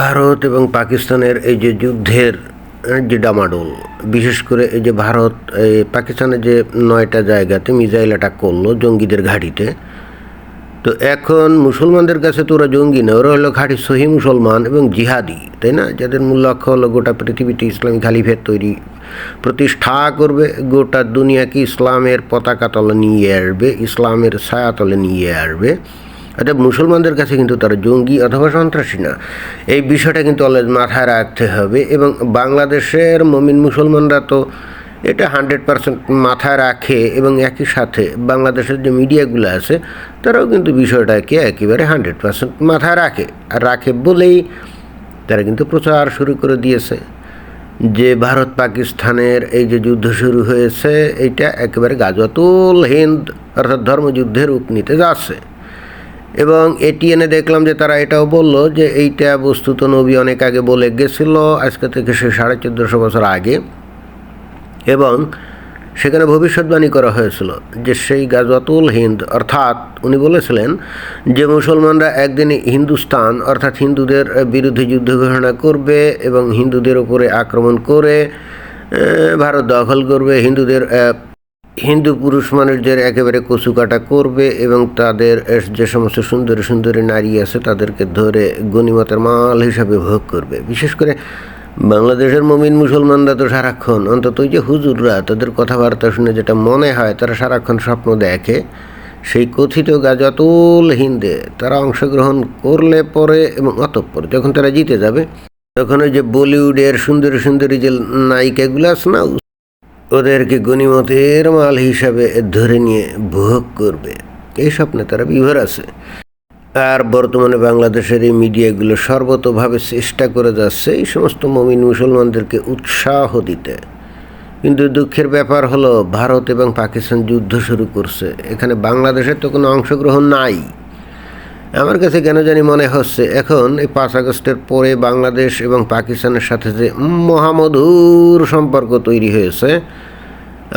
ভারত এবং পাকিস্তানের এই যে যুদ্ধের যে ডামাডোল, বিশেষ করে এই যে ভারত, এই পাকিস্তানের যে নয়টা জায়গাতে মিসাইল অ্যাটাক করল জঙ্গিদের ঘাঁটিতে। তো এখন মুসলমানদের কাছে তো ওরা জঙ্গি না, ওরা হলো খাঁটি সহি মুসলমান এবং জিহাদি, তাই না? যাদের মূল লক্ষ্য হলো গোটা পৃথিবীতে ইসলামী খালিফের তৈরি প্রতিষ্ঠা করবে, গোটা দুনিয়াকে ইসলামের পতাকা তলে নিয়ে আসবে, ইসলামের ছায়াতলে নিয়ে আসবে। অর্থাৎ মুসলমানদের কাছে কিন্তু তারা জঙ্গি অথবা সন্ত্রাসী না। এই বিষয়টা কিন্তু অলরেডি মাথায় রাখতে হবে এবং বাংলাদেশের মমিন মুসলমানরা তো এটা হান্ড্রেড পার্সেন্ট মাথায় রাখে এবং একই সাথে বাংলাদেশের যে মিডিয়াগুলো আছে, তারাও কিন্তু বিষয়টাকে একেবারে হান্ড্রেড পার্সেন্ট মাথায় রাখে। আর রাখে বলেই তারা কিন্তু প্রচার শুরু করে দিয়েছে যে ভারত পাকিস্তানের এই যে যুদ্ধ শুরু হয়েছে এটা একেবারে গাজতুল হিন্দ অর্থাৎ ধর্মযুদ্ধের রূপ নিতে যাচ্ছে। এবং এটিএনে দেখলাম যে তারা এটাও বলল যে এইটা বস্তুত নবী অনেক আগে বলে গেছিল, আজকে থেকে সে সাড়ে চোদ্দোশো বছর আগে। এবং সেখানে ভবিষ্যৎবাণী করা হয়েছিল যে সেই গাজওয়াতুল হিন্দ, অর্থাৎ উনি বলেছিলেন যে মুসলমানরা একদিন হিন্দুস্তান, অর্থাৎ হিন্দুদের বিরুদ্ধে যুদ্ধ ঘোষণা করবে এবং হিন্দুদের উপরে আক্রমণ করে ভারত দখল করবে, হিন্দুদের হিন্দু পুরুষ মানুষদের একেবারে কচুকাটা করবে এবং তাদের যে সমস্ত সুন্দরী সুন্দরী নারী আছে তাদেরকে ধরে গণিমতের মাল হিসাবে ভোগ করবে। বিশেষ করে বাংলাদেশের মমিন মুসলমানরা তো সারাক্ষণ, অন্তত ওই যে হুজুররা, তাদের কথাবার্তা শুনে যেটা মনে হয়, তারা সারাক্ষণ স্বপ্ন দেখে। সেই কথিত গাজাতুল হিন্দে, তারা অংশগ্রহণ করলে পরে এবং অতঃপর যখন তারা জিতে যাবে, তখন ওই যে বলিউডের সুন্দরী সুন্দরী যে নায়িকাগুলো আছে না ওদেরকে গণিমতের মাল হিসাবে ধরে নিয়ে ভোগ করবে। এই স্বপ্নে তারা বিভোর আছে। আর বর্তমানে বাংলাদেশের এই মিডিয়াগুলো সর্বতভাবে চেষ্টা করে যাচ্ছে এই সমস্ত মমিন মুসলমানদেরকে উৎসাহ দিতে। কিন্তু দুঃখের ব্যাপার হলো, ভারত এবং পাকিস্তান যুদ্ধ শুরু করছে। এখানে বাংলাদেশের তো কোনো অংশগ্রহণ নাই। আমার কাছে কেন জানি মনে হচ্ছে এখন এই পাঁচ আগস্টের পরে বাংলাদেশ এবং পাকিস্তানের সাথে যে মহামধুর সম্পর্ক তৈরি হয়েছে,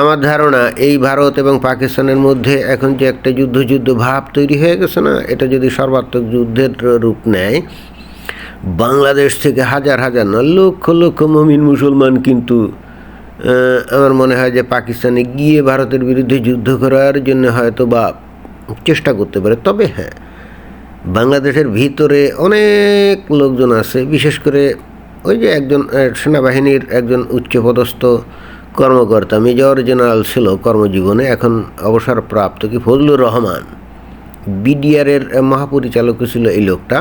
আমার ধারণা এই ভারত এবং পাকিস্তানের মধ্যে এখন যে একটা যুদ্ধ যুদ্ধ ভাব তৈরি হয়ে গেছে না, এটা যদি সর্বাত্মক যুদ্ধের রূপ নেয়, বাংলাদেশ থেকে হাজার হাজার না, লক্ষ লক্ষ মমিন মুসলমান কিন্তু আমার মনে হয় যে পাকিস্তানে গিয়ে ভারতের বিরুদ্ধে যুদ্ধ করার জন্য হয়তো বা চেষ্টা করতে পারে। তবে হ্যাঁ বাংলাদেশের ভিতরে অনেক লোকজন আছে, বিশেষ করে ওই যে একজন সেনাবাহিনীর একজন উচ্চপদস্থ কর্মকর্তা, মেজর জেনারেল ছিল কর্মজীবনে, এখন অবসরপ্রাপ্ত কি ফজলুর রহমান। বিডিআরের মহাপরিচালক ছিল এই লোকটা।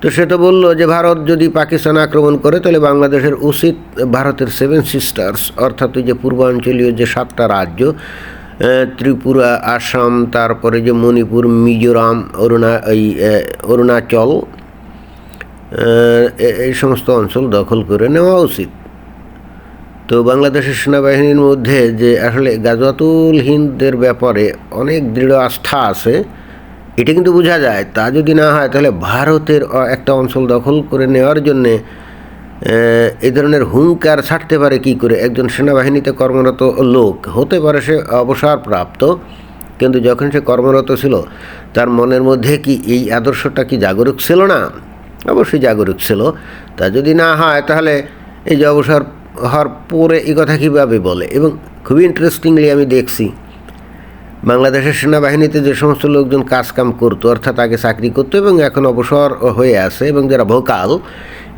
তো সে তো বলল যে ভারত যদি পাকিস্তান আক্রমণ করে, তাহলে বাংলাদেশের উচিত ভারতের সেভেন সিস্টার্স অর্থাৎ ওই যে পূর্বাঞ্চলীয় যে সাতটা রাজ্য ত্রিপুরা, আসাম, তারপরে যে মণিপুর, মিজোরাম, অরুণা, এই অরুণাচল এই সমস্ত অঞ্চল দখল করে নেওয়া উচিত। তো বাংলাদেশের সেনাবাহিনীর মধ্যে যে আসলে গাজওয়াতুল হিন্দের ব্যাপারে অনেক দৃঢ় আস্থা আছে, এটা কিন্তু বোঝা যায়। তা যদি না হয়, তাহলে ভারতের একটা অঞ্চল দখল করে নেওয়ার জন্যে এই ধরনের হুঙ্কার ছাড়তে পারে কি করে? একজন সেনাবাহিনীতে কর্মরত লোক, হতে পারে সে অবসরপ্রাপ্ত, কিন্তু যখন সে কর্মরত ছিল, তার মনের মধ্যে কি এই আদর্শটা কি জাগরুক ছিল না? অবশ্যই জাগরুক ছিল। তা যদি না হয়, তাহলে এই যে অবসর হওয়ার পরে এই কথা কীভাবে বলে? এবং খুবই ইন্টারেস্টিংলি আমি দেখছি, বাংলাদেশের সেনাবাহিনীতে যে সমস্ত লোকজন কাজকাম করতো, অর্থাৎ আগে চাকরি করতো এবং এখন অবসর হয়ে আছে এবং যারা ভোকাল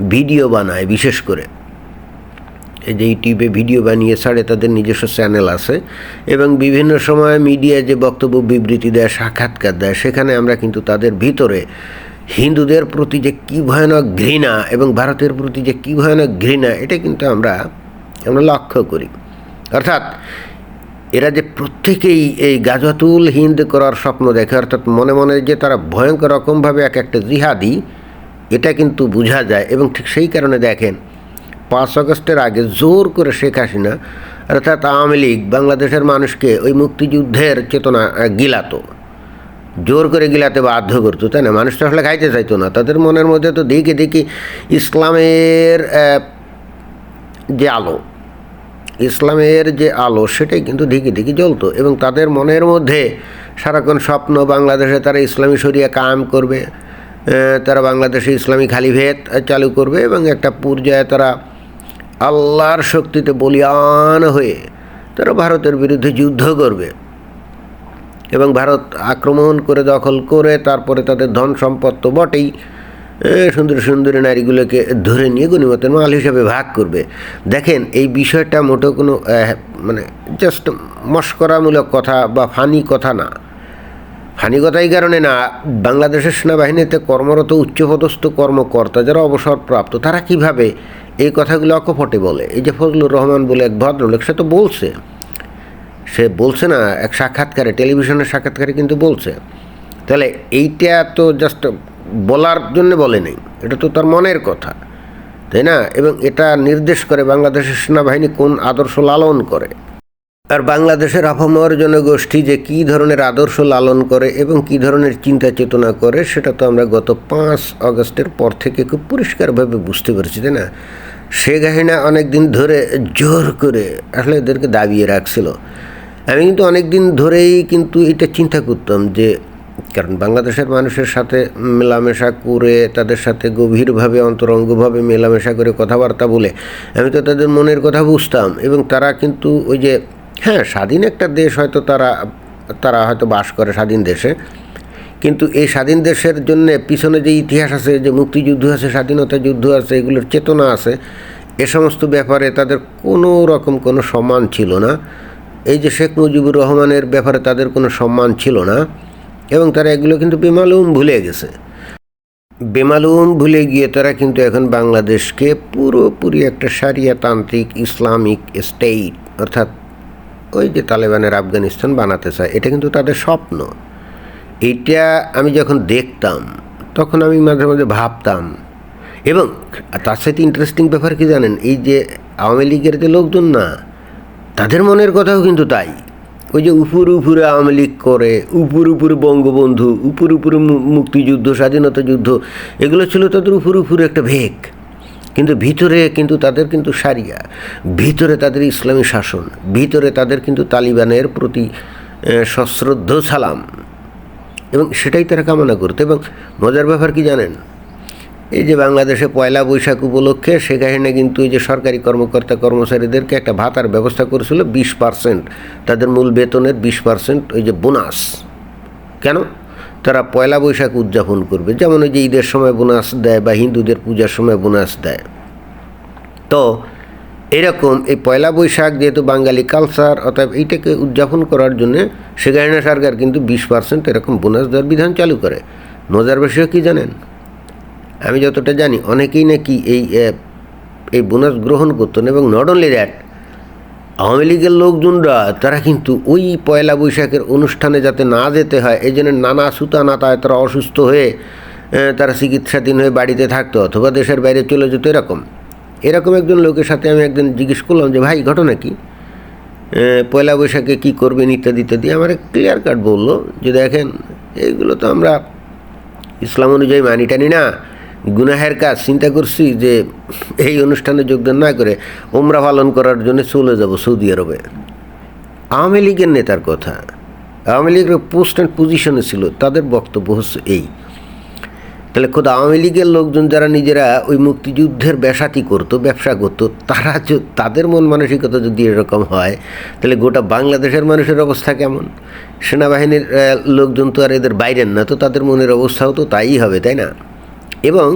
ভিডিও বানায়, বিশেষ করে। এই যে ইউটিউবে ভিডিও বানিয়ে ছাড়ে, তাদের নিজস্ব চ্যানেল আছে। এবং বিভিন্ন সময় মিডিয়া যে বক্তব্য, বিবৃতি দেয়, সাক্ষাৎকার দেয়, সেখানে আমরা কিন্তু তাদের ভিতরে হিন্দুদের প্রতি যে কী ভয়ানক ঘৃণা এবং ভারতের প্রতি যে কী ভয়ানক ঘৃণা, এটা কিন্তু আমরা আমরা লক্ষ্য করি। অর্থাৎ, এরা যে প্রত্যেকেই এই গাজাতুল হিন্দ করার স্বপ্ন দেখে, অর্থাৎ মনে মনে যে তারা ভয়ঙ্কর রকমভাবে এক একটা জিহাদি এটা কিন্তু বোঝা যায় এবং ঠিক সেই কারণে দেখেন, পাঁচ আগস্টের আগে জোর করে শেখ হাসিনা, অর্থাৎ আওয়ামী লীগ, বাংলাদেশের মানুষকে ওই মুক্তিযুদ্ধের চেতনা গিলাতো। জোর করে গিলাতে বাধ্য করতো, তাই না? মানুষ তো আসলে খাইতে চাইতো না। তাদের মনের মধ্যে তো দেখি দেখি ইসলামের যে আলো, ইসলামের যে আলো, সেটাই কিন্তু ঢিকি ঢিকি জ্বলতো এবং তাদের মনের মধ্যে সারাক্ষণ স্বপ্ন, বাংলাদেশে তারা ইসলামী শরিয়া কায়েম করবে। তারা বাংলাদেশে ইসলামী খালিভেদ চালু করবে এবং একটা পর্যায়ে তারা আল্লাহর শক্তিতে বলিয়ান হয়ে তারা ভারতের বিরুদ্ধে যুদ্ধ করবে। এবং ভারত আক্রমণ করে, দখল করে, তারপরে তাদের ধন সম্পদ তো বটেই সুন্দর সুন্দরী নারীগুলোকে ধরে নিয়ে গণিমতের মাল হিসাবে ভাগ করবে। দেখেন, এই বিষয়টা মোটেও কোনো মানে জাস্ট মস্করামূলক কথা বা ফানি কথা না। এই কারণে না, বাংলাদেশের সেনাবাহিনীতে কর্মরত উচ্চপদস্থ কর্মকর্তা যারা অবসরপ্রাপ্ত, তারা কীভাবে এই কথাগুলো অকপটে বলে? এই যে ফজলুর রহমান বলে এক ভদ্রলোক, সে তো বলছে। সে বলছে না, এক সাক্ষাৎকারে, টেলিভিশনের সাক্ষাৎকারে কিন্তু বলছে। তাহলে এইটা তো জাস্ট বলার জন্য বলে নেই, এটা তো তার মনের কথা, তাই না? এবং এটা নির্দেশ করে বাংলাদেশের সেনাবাহিনী কোন আদর্শ লালন করে। আর বাংলাদেশের আপামর জনগোষ্ঠী যে কী ধরনের আদর্শ লালন করে এবং কী ধরনের চিন্তা চেতনা করে, সেটা তো আমরা গত পাঁচ আগস্টের পর থেকে খুব পরিষ্কারভাবে বুঝতে পারছি, তাই না? শেখ অনেক দিন ধরে জোর করে আসলে এদেরকে দাবিয়ে রাখছিল। আমি কিন্তু অনেক দিন ধরেই কিন্তু এটা চিন্তা করতাম যে, কারণ বাংলাদেশের মানুষের সাথে মেলামেশা করে, তাদের সাথে গভীরভাবে, অন্তরঙ্গভাবে মেলামেশা করে কথাবার্তা বলে, আমি তো তাদের মনের কথা বুঝতাম এবং তারা কিন্তু ওই যে হ্যাঁ স্বাধীন একটা দেশ হয়তো তারা তারা হয়তো বাস করে স্বাধীন দেশে। কিন্তু এই স্বাধীন দেশের জন্য পিছনে যে ইতিহাস আছে, যে মুক্তিযুদ্ধ আছে, স্বাধীনতা যুদ্ধ আছে, এগুলোর চেতনা আছে, এ সমস্ত ব্যাপারে তাদের কোনো রকম কোনো সম্মান ছিল না। এই যে শেখ মুজিবুর রহমানের ব্যাপারে তাদের কোনো সম্মান ছিল না, এবং তারা এগুলো কিন্তু বেমালুম ভুলে গেছে। বেমালুম ভুলে গিয়ে তারা কিন্তু এখন বাংলাদেশকে পুরোপুরি একটা সারিয়াতান্ত্রিক ইসলামিক স্টেট, অর্থাৎ ওই যে তালেবানের আফগানিস্তান বানাতে চায়, এটা কিন্তু তাদের স্বপ্ন। এইটা আমি যখন দেখতাম, তখন আমি মাঝে মাঝে ভাবতাম। এবং তার সাথে ইন্টারেস্টিং ব্যাপার কি জানেন? এই যে আওয়ামী লীগের যে লোকজন না, তাদের মনের কথাও কিন্তু তাই। ওই যে উপর উপরে আওয়ামী লীগ করে উপর উপরে বঙ্গবন্ধু উপর উপরে মুক্তিযুদ্ধ, স্বাধীনতা যুদ্ধ, এগুলো ছিল তাদের উপর উপরে একটা ভেগ। কিন্তু ভিতরে কিন্তু তাদের কিন্তু সারিয়া, ভিতরে তাদের ইসলামী শাসন, ভিতরে তাদের কিন্তু তালিবানের প্রতি সশ্রদ্ধ সালাম। এবং সেটাই তারা কামনা করতো। এবং মজার ব্যাপার কি জানেন? এই যে বাংলাদেশে পয়লা বৈশাখ উপলক্ষে হাসিনা কিন্তু এই যে সরকারি কর্মকর্তা কর্মচারীদেরকে একটা ভাতার ব্যবস্থা করেছিল, বিশ পার্সেন্ট, তাদের মূল বেতনের বিশ পার্সেন্ট ওই যে বোনাস। কেন? তারা পয়লা বৈশাখ উদযাপন করবে। যেমন ওই যে ঈদের সময় বোনাস দেয় বা হিন্দুদের পূজার সময় বোনাস দেয়। তো এরকম এই পয়লা বৈশাখ যেহেতু বাঙালি কালচার অতএব এইটাকে উদযাপন করার জন্য হাসিনা সরকার কিন্তু বিশ পার্সেন্ট এরকম বোনাস দেওয়ার বিধান চালু করে। মজার বিষয় কী জানেন? আমি যতটা জানি অনেকেই নাকি এই এই বোনাস গ্রহণ করতেন এবং নট অনলি দ্যাট আওয়ামী লীগের লোকজনরা, তারা কিন্তু ওই পয়লা বৈশাখের অনুষ্ঠানে যাতে না যেতে হয়, এই জন্য নানা সুতা নাতায় তারা অসুস্থ হয়ে তারা চিকিৎসাধীন হয়ে বাড়িতে থাকতো অথবা দেশের বাইরে চলে যেত এরকম। এরকম একজন লোকের সাথে আমি একদিন জিজ্ঞেস করলাম যে, ভাই, ঘটনা কি? পয়লা বৈশাখে কী করবেন, ইত্যাদি ইত্যাদি। আমার ক্লিয়ার কাট বলল যে, দেখেন, এইগুলো তো আমরা ইসলাম অনুযায়ী মানি টানি না। গুনাহের কাজ, চিন্তা করছি যে এই অনুষ্ঠানে যোগদান না করে ওমরা পালন করার জন্য চলে যাব সৌদি আরবে। আওয়ামী লীগের নেতার কথা, আওয়ামী লীগের পোস্ট অ্যান্ড পজিশনে ছিল, তাদের বক্তব্য হচ্ছে এই। তাহলে খোদ, আওয়ামী লীগের লোকজন যারা নিজেরা ওই মুক্তিযুদ্ধের ব্যাসাতি করতো, ব্যবসা করতো, তারা তাদের মন মানসিকতা যদি এরকম হয়, তাহলে গোটা বাংলাদেশের মানুষের অবস্থা কেমন? সেনাবাহিনীর লোকজন তো আর এদের বাইরের না, তো তাদের মনের অবস্থাও তো তাই হবে, তাই না? এবং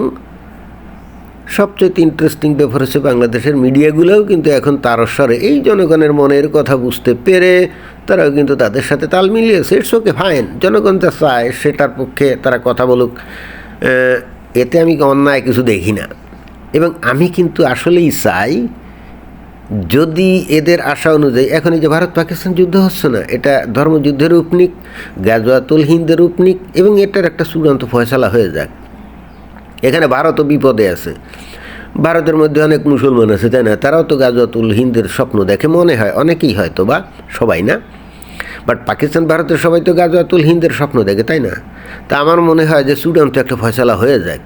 সবচেয়ে ইন্টারেস্টিং ব্যাপার হচ্ছে বাংলাদেশের মিডিয়াগুলোও কিন্তু এখন তারস্বরে। এই জনগণের মনের কথা বুঝতে পেরে তারাও কিন্তু তাদের সাথে তাল মিলিয়েছে। ইটস ওকে ফাইন জনগণ যা চায় সেটার পক্ষে তারা কথা বলুক। এতে আমি অন্যায় কিছু দেখি না। এবং আমি কিন্তু আসলেই চাই, যদি এদের আশা অনুযায়ী, এখন এই যে ভারত পাকিস্তান যুদ্ধ হচ্ছে না, এটা ধর্মযুদ্ধের রূপ নিক গাজওয়াতুল হিন্দের রূপ নিক এবং এটার একটা চূড়ান্ত ফয়সালা হয়ে যাক। এখানে ভারতও বিপদে আছে। ভারতের মধ্যে অনেক মুসলমান আছে, তাই না? তারাও তো গাজওয়াতুল হিন্দের স্বপ্ন দেখে, মনে হয় অনেকেই হয়তো বা, সবাই না? বাট পাকিস্তান, ভারতের সবাই তো গাজওয়াতুল হিন্দের স্বপ্ন দেখে, তাই না? তা আমার মনে হয় যে চূড়ান্ত একটা ফয়সালা হয়ে যায়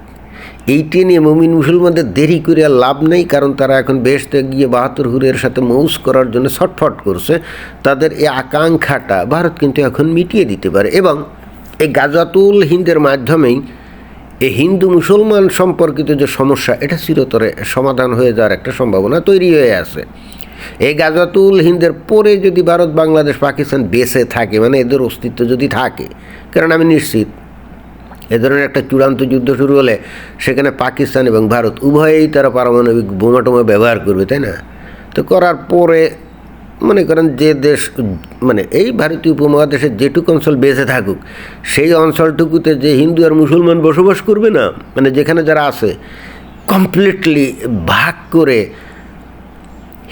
এইটি নিয়ে মুমিন মুসলমানদের দেরি করে আর লাভ নেই, কারণ তারা এখন বেশতে গিয়ে বাহাত্তর হুরের সাথে মৌস করার জন্য ছটফট করছে। তাদের এই আকাঙ্ক্ষাটা ভারত কিন্তু এখন মিটিয়ে দিতে পারে। এবং এই গাজাতুল হিন্দের মাধ্যমেই এই হিন্দু মুসলমান সম্পর্কিত যে সমস্যা, এটা চিরতরে সমাধান হয়ে যাওয়ার একটা সম্ভাবনা তৈরি হয়ে আছে। এই গাজাতুল হিন্দের পরে যদি ভারত, বাংলাদেশ, পাকিস্তান বেঁচে থাকে মানে এদের অস্তিত্ব যদি থাকে, কারণ আমি নিশ্চিত এ ধরনের একটা চূড়ান্ত যুদ্ধ শুরু হলে সেখানে পাকিস্তান এবং ভারত উভয়েই তারা পারমাণবিক বোমা টোমা ব্যবহার করবে, তাই না? তো করার পরে মনে করেন যে দেশ মানে এই ভারতীয় উপমহাদেশের যেটুকু অঞ্চল বেঁচে থাকুক, সেই অঞ্চলটুকুতে যে হিন্দু আর মুসলমান বসবাস করবে না মানে যেখানে যারা আছে কমপ্লিটলি ভাগ করে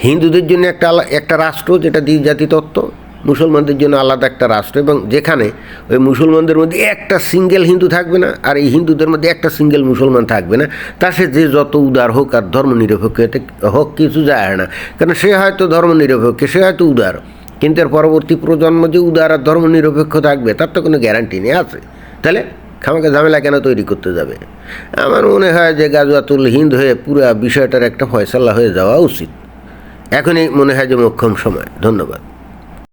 হিন্দুদের জন্য একটা একটা রাষ্ট্র, যেটা দ্বিজাতি তত্ত্ব মুসলমানদের জন্য আলাদা একটা রাষ্ট্র এবং যেখানে ওই মুসলমানদের মধ্যে একটা সিঙ্গেল হিন্দু থাকবে না আর এই হিন্দুদের মধ্যে একটা সিঙ্গেল মুসলমান থাকবে না। তা সে যে যত উদার হোক আর ধর্ম নিরপেক্ষ হোক কিছু যায় না। কারণ সে হয়তো ধর্ম নিরপেক্ষ সে হয়তো উদার। কিন্তু এর পরবর্তী প্রজন্ম যে উদার আর ধর্ম নিরপেক্ষ থাকবে, তার তো কোনো গ্যারান্টি নেই, আছে। তাহলে খামাকে ঝামেলা কেন তৈরি করতে যাবে? আমার মনে হয় যে গাজওয়াতুল হিন্দ হয়ে পুরো বিষয়টার একটা ফয়সালা হয়ে যাওয়া উচিত। এখনই মনে হয় যে মোক্ষম সময়। ধন্যবাদ।